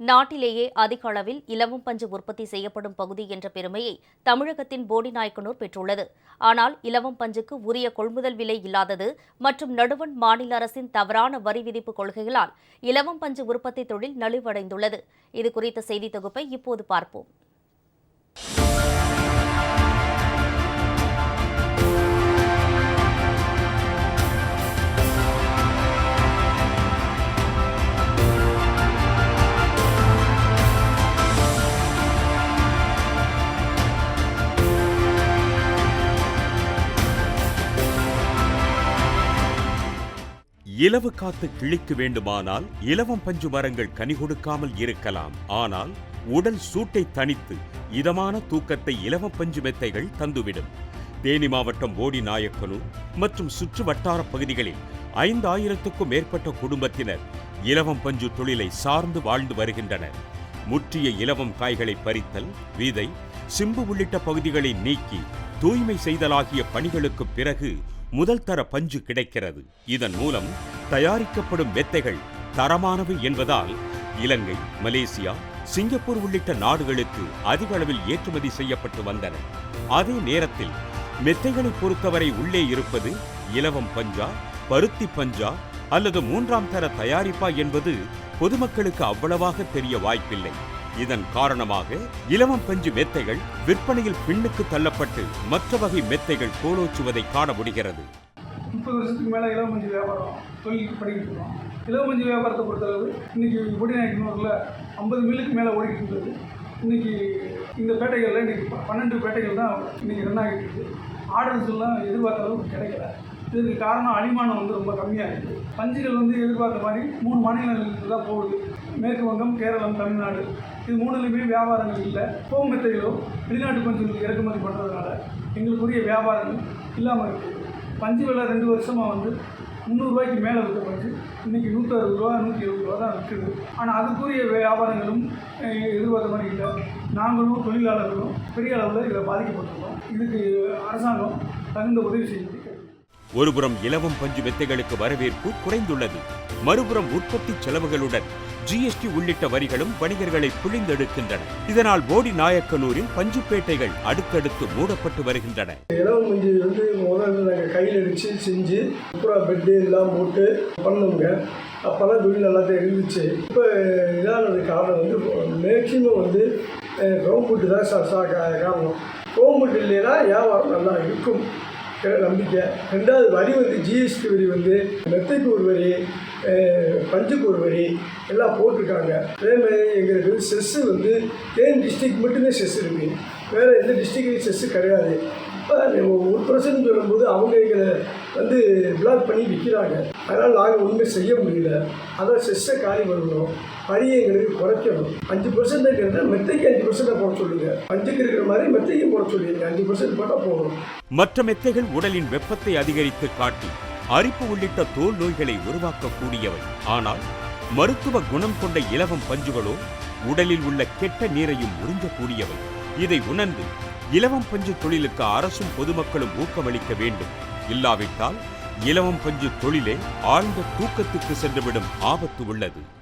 நாட்டிலேயே அதிக அளவில் இலவம் பஞ்சு உற்பத்தி செய்யப்படும் பகுதி என்ற பெருமையை தமிழகத்தின் போடிநாயக்கனூர் பெற்றுள்ளது. ஆனால் இலவம் பஞ்சுக்கு உரிய கொள்முதல் விலை இல்லாதது மற்றும் நடுவண் மாநில அரசின் தவறான வரி விதிப்பு கொள்கைகளால் இலவம் பஞ்சு உற்பத்தி தொழில் நலிவடைந்துள்ளது. இது குறித்த செய்தி தொகுப்பை இப்போது பார்ப்போம். இலவு காத்து கிழிக்க வேண்டுமானால் இலவம் பஞ்சு மரங்கள் கனி கொடுக்காமல் இருக்கலாம். ஆனால் உடல் சூட்டை தணித்து இதமான தூக்கத்தை இலவம் பஞ்சு மெத்தைகள் தந்துவிடும். தேனி மாவட்டம் போடி நாயக்கனூர் மற்றும் சுற்று வட்டார பகுதிகளில் ஐந்தாயிரத்துக்கும் மேற்பட்ட குடும்பத்தினர் இலவம் பஞ்சு தொழிலை சார்ந்து வாழ்ந்து வருகின்றனர். முற்றிய இலவம் காய்களை பறித்தல் விதை சிம்பு உள்ளிட்ட பகுதிகளை நீக்கி தூய்மை செய்தலாகிய பணிகளுக்கு பிறகு முதல் தர பஞ்சு கிடைக்கிறது. இதன் மூலம் தயாரிக்கப்படும் மெத்தைகள் தரமானவை என்பதால் இலங்கை மலேசியா சிங்கப்பூர் உள்ளிட்ட நாடுகளுக்கு அதிக அளவில் ஏற்றுமதி செய்யப்பட்டு வந்தன. அதே நேரத்தில் மெத்தைகளை பொறுத்தவரை உள்ளே இருப்பது இலவம் பஞ்சா பருத்தி பஞ்சா அல்லது மூன்றாம் தர தயாரிப்பா என்பது பொதுமக்களுக்கு அவ்வளவாக தெரிய வாய்ப்பில்லை. இதன் காரணமாக இலவம் பஞ்சு மெத்தைகள் விற்பனையில் பின்னுக்கு தள்ளப்பட்டு மற்ற வகை மெத்தைகள் கோலோச்சுவதை காண முடிகிறது. முப்பது வருஷத்துக்கு மேலே இலவ மஞ்சள் வியாபாரம் தொழில் பண்ணிக்கிட்டு இருக்கோம். இலவ மஞ்சள் வியாபாரத்தை பொறுத்தளவு இன்றைக்கி பொடிநாயக்கனூரில் ஐம்பது மில்லுக்கு மேலே ஓடிக்கிட்டு இருந்தது. இன்றைக்கி இந்த பேட்டைகளில் இன்றைக்கி பன்னெண்டு பேட்டைகள் தான் இன்றைக்கி ரன் ஆகிட்டு இருக்குது ஆர்டர்ஸ் எல்லாம் எதிர்பார்த்த அளவுக்கு கிடைக்கல. இதுக்கு காரணம் அடிமானம் வந்து ரொம்ப கம்மியாக இருக்குது பஞ்சுகள் வந்து எதிர்பார்த்த மாதிரி மூணு மாநிலங்களுக்கு தான் போகுது. மேற்கு வங்கம் கேரளம் தமிழ்நாடு. இது மூணுலையுமே வியாபாரங்கள் இல்லை. ஹோம் மெத்தைகளோ வெளிநாட்டு பஞ்சுகளுக்கு இறக்குமதி பண்ணுறதுனால எங்களுக்குரிய வியாபாரங்கள் இல்லாமல் இருக்குது பஞ்சு விலை ரெண்டு வருஷமாக வந்து முந்நூறுரூவாய்க்கு மேலே விற்க பஞ்சு. இன்றைக்கி நூற்றறுபது ரூபா நூற்றி எழுபது ரூபா தான் விற்குது ஆனால் அதுக்குரிய வியாபாரங்களும் எதிர்பார்த்த மாதிரி இல்லை. நாங்களும் தொழிலாளர்களும் பெரிய அளவில் இதில் பாதிக்கப்பட்டிருக்கோம். இதுக்கு அரசாங்கம் தகுந்த உதவி செய்யுது. ஒருபுறம் இலவம் பஞ்சு மெத்தைகளுக்கு வரவேற்பு குறைந்துள்ளது. மறுபுறம் உற்பத்தி செலவுகளுடன் ஜிஎஸ்டி உள்ளிட்ட வரிகளும் வணிகர்களை பிழிந்தெடுக்கின்றன. இதனால் போடி நாயக்கனூரில் பஞ்சுப்பேட்டைகள் அடுத்தடுத்து மூடப்பட்டு வருகின்றன. இலவ மஞ்சள் வந்து முதல்ல நாங்கள் கையில் அடித்து செஞ்சு அப்புறம் பெட்டு எல்லாம் போட்டு பண்ணோங்க அப்போல்லாம் தொழில் எல்லாத்தையும் இருந்துச்சு இப்போ இதானது காரணம். வந்து மேக்சிமம் வந்து கவர்மெண்ட்டு தான் சார் காரணம். கவர்மெண்ட் இல்லைன்னா வியாபாரம் நல்லா இருக்கும். நம்பிக்கை. ரெண்டாவது வரி வந்து ஜிஎஸ்டி வரி வந்து மெத்தைக்கு ஒரு வரி பஞ்சுக்கு ஒரு வரி எல்லாம் போட்டிருக்காங்க. அதே மாதிரி எங்களுக்கு செஸ்ஸு வந்து தேன் டிஸ்ட்ரிக்ட் மட்டும்தான் செஸ் இருக்குது வேறு எந்த டிஸ்ட்ரிக்ட்லேயும் செஸ்ஸு கிடையாது. இப்போ ஒரு பர்சன்ட் சொல்லும்போது அவங்க எங்களை வந்து பிளாக் பண்ணி விற்கிறாங்க அதனால் நாங்கள் ஒன்றுமே செய்ய முடியல. அதான் செஸ்ஸை காலி பண்ணணும். வரியை எங்களுக்கு குறைக்கணும். அஞ்சு பர்சன்ட்டுங்கிறத மெத்தைக்கு அஞ்சு பர்சன்ட் போட சொல்லுங்க. அஞ்சுக்கு இருக்கிற மாதிரி மெத்தைக்கும் போட சொல்லுங்க அஞ்சு பர்சன்ட் போட்டால் போகணும் மற்ற மெத்தைகள் உடலின் வெப்பத்தை அதிகரித்து காட்டி அரிப்பு உள்ளிட்ட தோல் நோய்களை உருவாக்கக்கூடியவை. ஆனால் மருத்துவ குணம் கொண்ட இலவம் பஞ்சுகளோ உடலில் உள்ள கெட்ட நீரையும் உறிஞ்சக்கூடியவை. இதை உணர்ந்து இலவம் பஞ்சு தொழிலுக்கு அரசும் பொதுமக்களும் ஊக்கமளிக்க வேண்டும். இல்லாவிட்டால் இலவம் பஞ்சு தொழிலே ஆழ்ந்த தூக்கத்துக்கு சென்றுவிடும் ஆபத்து உள்ளது.